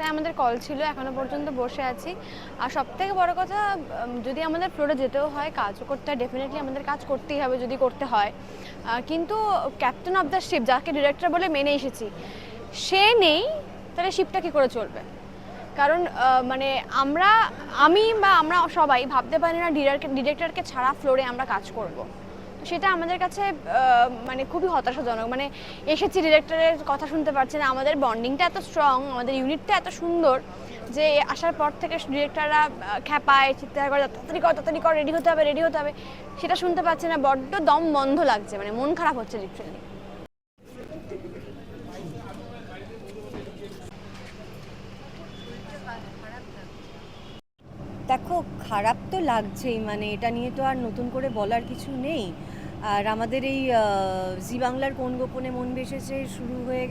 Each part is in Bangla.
সেটাই আমাদের কল ছিল, এখনও পর্যন্ত বসে আছি। আর সব থেকে বড় কথা যদি আমাদের ফ্লোরে যেতেও হয়, কাজ করতে হয় ডেফিনেটলি আমাদের কাজ করতেই হবে যদি করতে হয়। কিন্তু ক্যাপ্টেন অফ দ্য শিপ যাকে ডিরেক্টর বলে মেনে এসেছি, সে নেই, তাহলে শিপটা কী করে চলবে? কারণ মানে আমরা, আমি বা আমরা সবাই ভাবতে পারি না ডিরেক্টরকে ছাড়া ফ্লোরে আমরা কাজ করব। সেটা আমাদের কাছে মানে খুবই হতাশাজনক। মানে এসেছি ডিরেক্টরের কথা শুনতে পারছি না, আমাদের বন্ডিংটা এত স্ট্রং আমাদের ইউনিটটা এত সুন্দর যে আসার পর থেকে ডিরেক্টররা খ্যাপায়, চিৎকার করে, তাড়াতাড়ি কর তাড়াতাড়ি কর রেডি হতে হবে রেডি হতে হবে। সেটা শুনতে পাচ্ছি না, বড্ড দম বন্ধ লাগছে মানে মন খারাপ হচ্ছে লিটারেলি দেখো, খারাপ তো লাগছেই মানে এটা নিয়ে তো আর নতুন করে বলার কিছু নেই। আর আমাদের এই জি বাংলার কোন গোপনে মন ভেসেছে শুরু হয়ে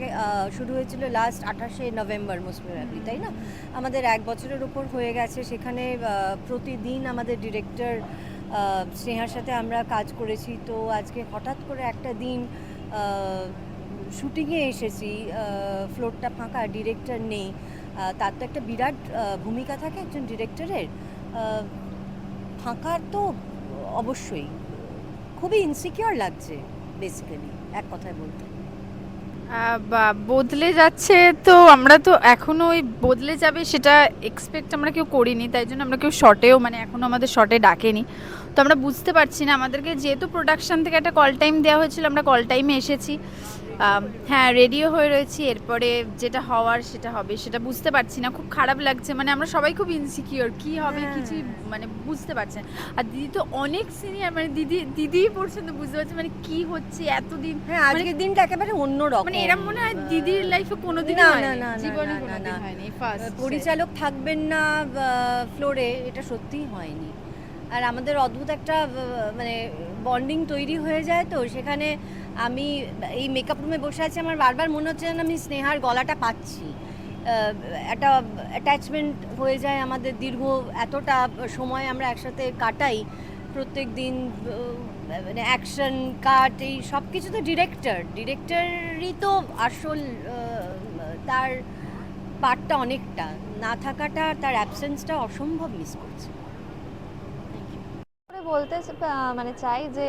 শুরু হয়েছিল লাস্ট আঠাশে নভেম্বর মোস্ট প্রবাবলি তাই না? আমাদের এক বছরের ওপর হয়ে গেছে। সেখানে প্রতিদিন আমাদের ডিরেক্টর স্নেহার সাথে আমরা কাজ করেছি। তো আজকে হঠাৎ করে একটা দিন শুটিংয়ে এসেছি। ফ্লোরটা ফাঁকা ডিরেক্টর নেই। তার তো একটা বিরাট ভূমিকা থাকে একজন ডিরেক্টরের ফাঁকা তো অবশ্যই। খুবই ইনসিকিওর লাগছে বেসিক্যালি এক কথায় বলতে। বদলে যাচ্ছে তো আমরা তো এখনও ওই বদলে যাবে সেটা এক্সপেক্ট আমরা কেউ করিনি, তাই জন্য আমরা কেউ শর্টেও মানে এখনও আমাদের শর্টে ডাকেনি। তো আমরা বুঝতে পারছি না, আমাদেরকে যেহেতু প্রোডাকশন থেকে একটা কল টাইম দেওয়া হয়েছিল, আমরা কল টাইমে এসেছি। হ্যাঁ রেডিও হয়ে রয়েছি এরপরে যেটা হওয়ার সেটা হবে সেটা বুঝতে পারছি না খুব খারাপ লাগছে মানে আমরা সবাই খুব ইনসিকিওর কি হবে হ্যাঁ। কিছুই মানে বুঝতে পারছি না আর দিদি তো অনেক সিনিয়র মানে দিদি দিদি পর্যন্ত বুঝতে পারছে মানে কি হচ্ছে এতদিন হ্যাঁ আজকের দিনটা একেবারে অন্য রকম মানে এরকম মনে হয় দিদির লাইফে কোনোদিন না, না, না, জীবনে কোনোদিন। হয়নি ফার্স্ট পরিচালক থাকবেন না ফ্লোরে এটা সত্যিই হয়নি আর আমাদের অদ্ভুত একটা মানে বন্ডিং তৈরি হয়ে যায় তো, সেখানে আমি এই মেকআপ রুমে বসে আছি, আমার বারবার মনে হচ্ছে যেন আমি স্নেহার গলাটা পাচ্ছি। একটা অ্যাটাচমেন্ট হয়ে যায় আমাদের দীর্ঘ এতটা সময় আমরা একসাথে কাটাই, প্রত্যেক দিন মানে অ্যাকশন কাট এই সব কিছু তো ডিরেক্টর ডিরেক্টরই তো আসল তার পার্টটা অনেকটা। না থাকাটা, তার অ্যাবসেন্সটা অসম্ভব মিস করছে। করে বলতে মানে চাই যে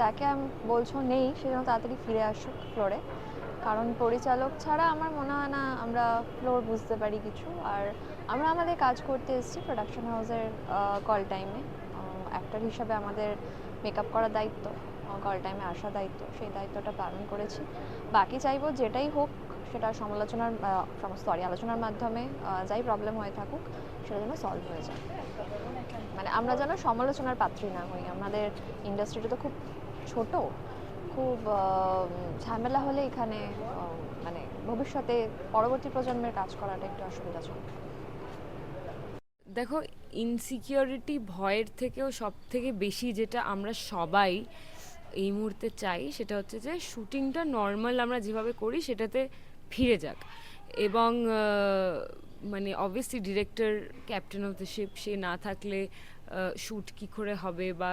যাকে আমি, বলছো নেই, সে যেন তাড়াতাড়ি ফিরে আসুক ফ্লোরে। কারণ পরিচালক ছাড়া আমার মনে হয় না আমরা ফ্লোর বুঝতে পারি কিছু। আর আমরা আমাদের কাজ করতে এসেছি প্রোডাকশন হাউসের কল টাইমে অ্যাক্টর হিসাবে আমাদের মেকআপ করার দায়িত্ব কল টাইমে আসা দায়িত্ব। সেই দায়িত্বটা পালন করেছি। বাকি চাইব যেটাই হোক সেটা সমালোচনার সরি আলোচনার মাধ্যমে যাই প্রবলেম হয়ে থাকুক, সেটা যেন সলভ হয়ে যায়। মানে আমরা যেন সমালোচনার পাত্রী না হই। আমাদের ইন্ডাস্ট্রিটা তো খুব ছোট। খুব ঝামেলা হলে এখানে মানে ভবিষ্যতে পরবর্তী প্রজন্মের কাজ করাটা একটু অসুবিধাজনক। দেখো ইনসিকিউরিটি ভয়ের থেকেও সব থেকে বেশি যেটা আমরা সবাই এই মুহূর্তে চাই, সেটা হচ্ছে যে শুটিংটা নর্মাল আমরা যেভাবে করি, সেটাতে ফিরে যাক। এবং মানে obviously director captain of the ship সে না থাকলে শ্যুট কী করে হবে বা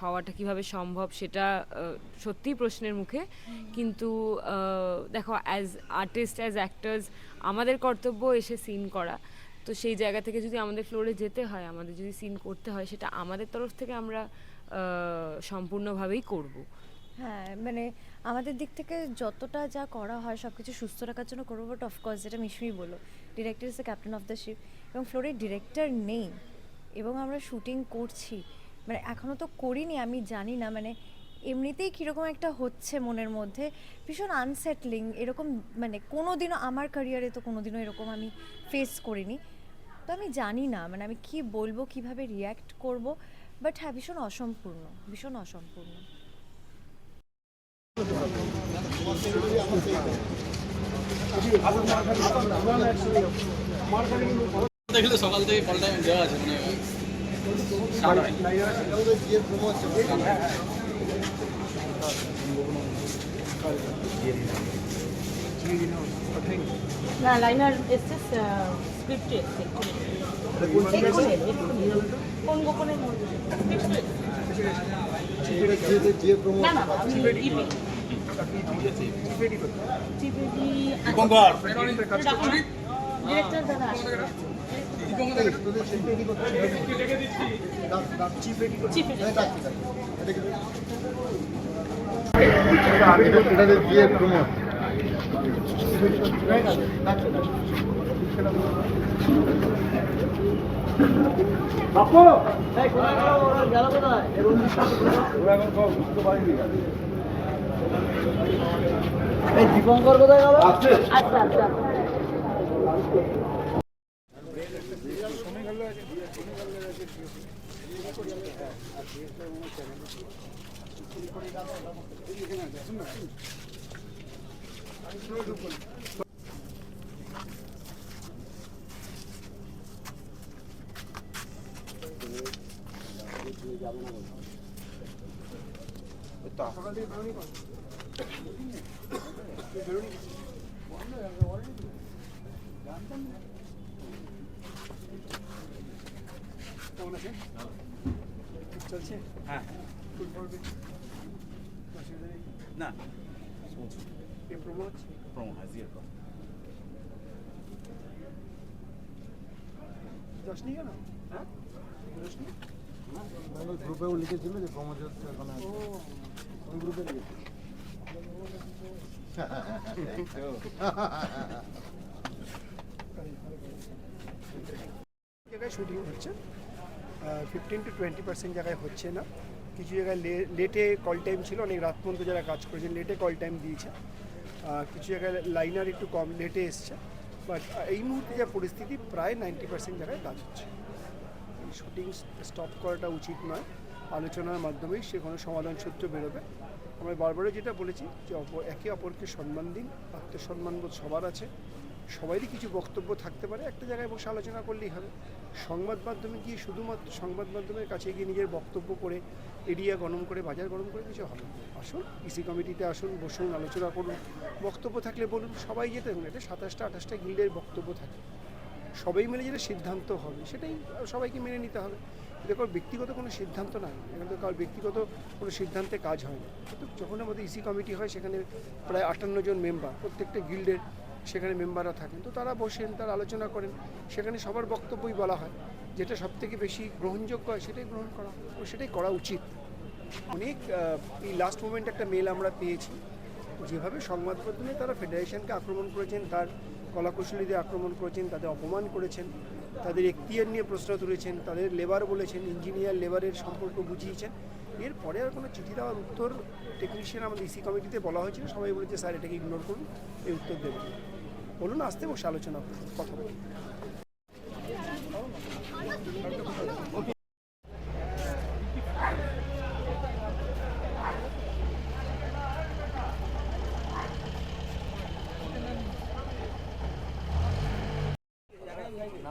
হওয়াটা কীভাবে সম্ভব সেটা আহ, সত্যিই প্রশ্নের মুখে। কিন্তু দেখো অ্যাজ আর্টিস্ট অ্যাজ অ্যাক্টার্স আমাদের কর্তব্য এসে সিন করা। তো সেই জায়গা থেকে যদি আমাদের ফ্লোরে যেতে হয় আমাদের যদি সিন করতে হয় সেটা আমাদের তরফ থেকে আমরা সম্পূর্ণভাবেই করব। হ্যাঁ মানে আমাদের দিক থেকে যতটা যা করা হয় সব কিছু সুস্থ রাখার জন্য করব বাট অফকোর্স যেটা মিশমি বলো director is the captain of the ship এবং ফ্লোরের ডিরেক্টর নেই এবং আমরা শুটিং করছি। মানে এখনও তো করিনি, আমি জানি না মানে এমনিতেই কীরকম একটা হচ্ছে মনের মধ্যে, ভীষণ আনসেটলিং এরকম মানে কোনো দিনও আমার ক্যারিয়ারে তো কোনো দিনও এরকম আমি ফেস করিনি। তো আমি জানি না মানে আমি কি বলব, কীভাবে রিয়্যাক্ট করব বাট হ্যাঁ ভীষণ অসম্পূর্ণ ভীষণ অসম্পূর্ণ। দেখলে সকাল থেকে কল দেওয়া আছে মানে না লাইনার এসছে স্ক্রিপ্টে। কোন গোপনের মধ্যে না না আমি ইপি চিপিডি ডিরেক্টর দাদা আসবে চিপিডি এটা দিয়ে প্রমোট আচ্ছা আচ্ছা না। প্রোমো হাজির কর গ্রুপেও লিখেছিল যে প্রমোদ হচ্ছে জায়গায় শুটিং হচ্ছে। ফিফটিন টু টোয়েন্টি পার্সেন্ট জায়গায় হচ্ছে না। কিছু জায়গায় লেটে কল টাইম ছিল, অনেক রাত পর্যন্ত যারা কাজ করেছেন লেটে কল টাইম দিয়েছে। কিছু জায়গায় লাইনার একটু কম লেটে এসছে। বাট এই মুহূর্তে যা পরিস্থিতি, প্রায় নাইনটি পার্সেন্ট জায়গায় কাজ হচ্ছে। শুটিং স্টপ করাটা উচিত নয়। আলোচনার মাধ্যমেই সে কোনো সমাধান সূত্র বেরোবে। আমরা বারবারই যেটা বলেছি যে অপর একে অপরকে সম্মান দিন আত্মসম্মানবোধ সবার আছে। সবারই কিছু বক্তব্য থাকতে পারে, একটা জায়গায় বসে আলোচনা করলেই হবে। সংবাদ মাধ্যমে গিয়ে শুধুমাত্র সংবাদ মাধ্যমের কাছে গিয়ে নিজের বক্তব্য করে এরিয়া গরম করে, বাজার গরম করে কিছু হবে। আসুন, ইসি কমিটিতে আসুন, বসুন, আলোচনা করুন। বক্তব্য থাকলে বলুন, সবাই যেতে হবে এটা সাতাশটা, আঠাশটা গিল্ডের বক্তব্য থাকে। সবাই মিলে যেটা সিদ্ধান্ত হবে, সেটাই সবাইকে মেনে নিতে হবে। এটা কারোর ব্যক্তিগত কোনো সিদ্ধান্ত নয় এখানে তো কারোর ব্যক্তিগত কোনো সিদ্ধান্তে কাজ হয় না। কিন্তু যখন আমাদের ইসি কমিটি হয়, সেখানে প্রায় আটান্ন জন মেম্বার প্রত্যেকটা গিল্ডের সেখানে মেম্বাররা থাকেন। তো তারা বসেন, তারা আলোচনা করেন। সেখানে সবার বক্তব্যই বলা হয়, যেটা সবথেকে বেশি গ্রহণযোগ্য হয়, সেটাই গ্রহণ করা ও সেটাই করা উচিত। অনেক এই লাস্ট মোমেন্ট একটা মেল আমরা পেয়েছি, যেভাবে সংবাদ মাধ্যমে তারা ফেডারেশনকে আক্রমণ করেছেন, তার কলাকুশলীদের আক্রমণ করেছেন, তাদের অপমান করেছেন তাদের এখতিয়ার নিয়ে প্রশ্ন তুলেছেন, তাদের লেবার বলেছেন ইঞ্জিনিয়ার লেবারের সম্পর্ক বুঝিয়েছেন। এরপরে আর কোনো চিঠি দেওয়ার উত্তর টেকনিশিয়ান আমাদের ইসি কমিটিতে বলা হয়েছিল, সবাই বলেছে, স্যার, এটাকে ইগনোর করুন, এই উত্তর দেবেন। বলুন, আসতে বসে আলোচনা করুন, কথা বলুন।